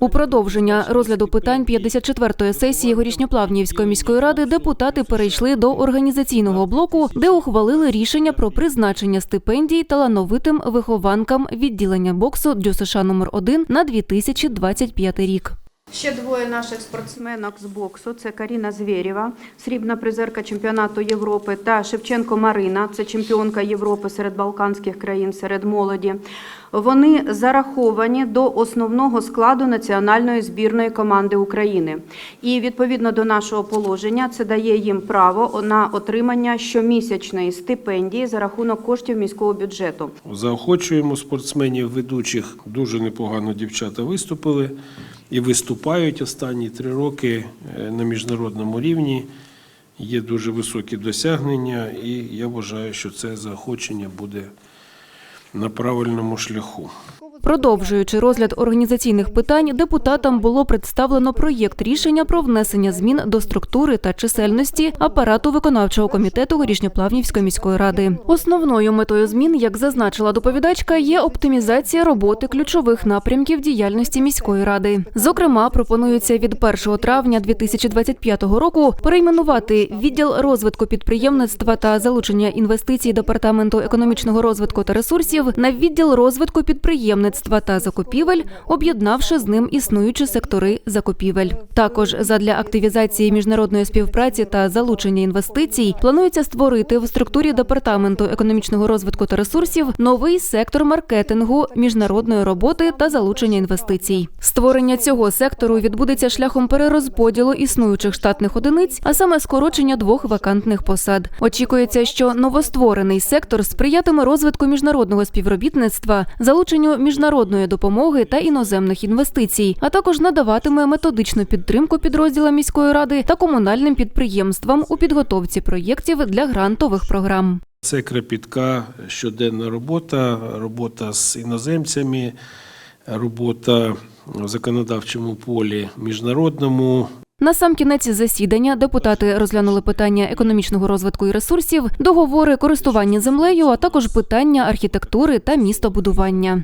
У продовження розгляду питань 54-ї сесії Горішньоплавнівської міської ради депутати перейшли до організаційного блоку, де ухвалили рішення про призначення стипендій талановитим вихованкам відділення боксу ДЮСШ номер 1 на 2025 рік. Ще двоє наших спортсменок з боксу це Каріна Звєрєва, срібна призерка чемпіонату Європи, та Шевченко Марина, це чемпіонка Європи серед балканських країн, серед молоді. Вони зараховані до основного складу національної збірної команди України. І відповідно до нашого положення це дає їм право на отримання щомісячної стипендії за рахунок коштів міського бюджету. Заохочуємо спортсменів ведучих. Дуже непогано дівчата виступили і виступають останні три роки е, на міжнародному рівні. Є дуже високі досягнення, і я вважаю, що це заохочення буде на правильному шляху. Продовжуючи розгляд організаційних питань, депутатам було представлено проєкт рішення про внесення змін до структури та чисельності апарату виконавчого комітету Горішньоплавнівської міської ради. Основною метою змін, як зазначила доповідачка, є оптимізація роботи ключових напрямків діяльності міської ради. Зокрема, пропонується від 1 травня 2025 року перейменувати відділ розвитку підприємництва та залучення інвестицій департаменту економічного розвитку та ресурсів на відділ розвитку підприємництва та закупівель, об'єднавши з ним існуючі сектори закупівель. Також задля активізації міжнародної співпраці та залучення інвестицій планується створити в структурі департаменту економічного розвитку та ресурсів новий сектор маркетингу, міжнародної роботи та залучення інвестицій. Створення цього сектору відбудеться шляхом перерозподілу існуючих штатних одиниць, а саме скорочення двох вакантних посад. Очікується, що новостворений сектор сприятиме розвитку міжнародного співробітництва, залученню міжнародної допомоги та іноземних інвестицій, а також надаватиме методичну підтримку підрозділам міської ради та комунальним підприємствам у підготовці проєктів для грантових програм. Це кропітка щоденна робота, робота з іноземцями, робота в законодавчому полі міжнародному. На сам кінець засідання депутати розглянули питання економічного розвитку і ресурсів, договори користування землею, а також питання архітектури та містобудування.